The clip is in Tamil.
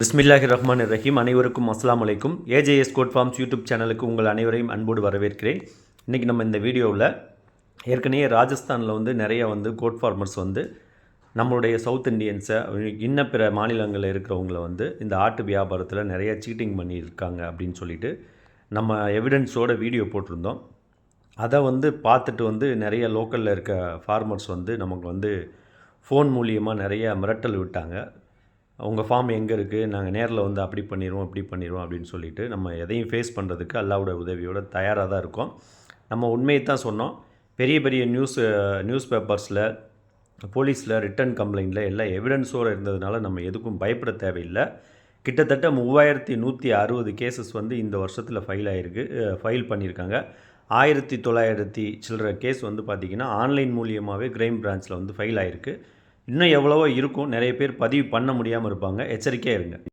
பிஸ்மில்லாஹி ரஹ்மான் ரஹீம் அனைவருக்கும் அஸ்லாம் அலைக்கும். ஏஜேஎஸ் கோட் ஃபார்ம்ஸ் யூடியூப் சேனலுக்கு உங்கள் அனைவரையும் அன்போடு வரவேற்கிறேன். இன்றைக்கி நம்ம இந்த வீடியோவில் ஏற்கனவே ராஜஸ்தானில் வந்து நிறைய வந்து கோட் ஃபார்மர்ஸ் வந்து நம்மளுடைய சவுத் இண்டியன்ஸை இன்ன பிற மாநிலங்களில் இருக்கிறவங்கள வந்து இந்த ஆட்டு வியாபாரத்தில் நிறைய சீட்டிங் பண்ணியிருக்காங்க அப்படின்னு சொல்லிட்டு நம்ம எவிடன்ஸோட வீடியோ போட்டிருந்தோம். அதை வந்து பார்த்துட்டு வந்து நிறைய லோக்கலில் இருக்க ஃபார்மர்ஸ் வந்து நமக்கு வந்து ஃபோன் மூலியமாக நிறைய மிரட்டல் விட்டாங்க. உங்கள் ஃபார்ம் எங்கே இருக்குது நாங்கள் நேரில் வந்து அப்படி பண்ணிடுவோம் இப்படி பண்ணிடுவோம் அப்படின்னு சொல்லிட்டு நம்ம எதையும் ஃபேஸ் பண்ணுறதுக்கு அல்லாவோட உதவியோட தயாராக தான் இருக்கோம். நம்ம உண்மையை தான் சொன்னோம். பெரிய பெரிய நியூஸ் நியூஸ் பேப்பர்ஸில் போலீஸில் ரிட்டன் கம்ப்ளைண்ட்டில் எல்லாம் எவிடன்ஸோடு இருந்ததுனால நம்ம எதுக்கும் பயப்பட தேவையில்லை. கிட்டத்தட்ட மூவாயிரத்தி நூற்றி அறுபது கேசஸ் வந்து இந்த வருஷத்தில் ஃபைல் ஆகிருக்கு ஃபைல் பண்ணியிருக்காங்க. ஆயிரத்தி தொள்ளாயிரத்தி சில்லற கேஸ் வந்து பார்த்திங்கன்னா ஆன்லைன் மூலியமாகவே கிரைம் பிரான்ச்சில் வந்து ஃபைல் ஆகிருக்கு இன்னும் எவ்வளவோ இருக்கும். நிறைய பேர் பதிவு பண்ண முடியாமல் இருப்பாங்க. எச்சரிக்கையாக இருங்க.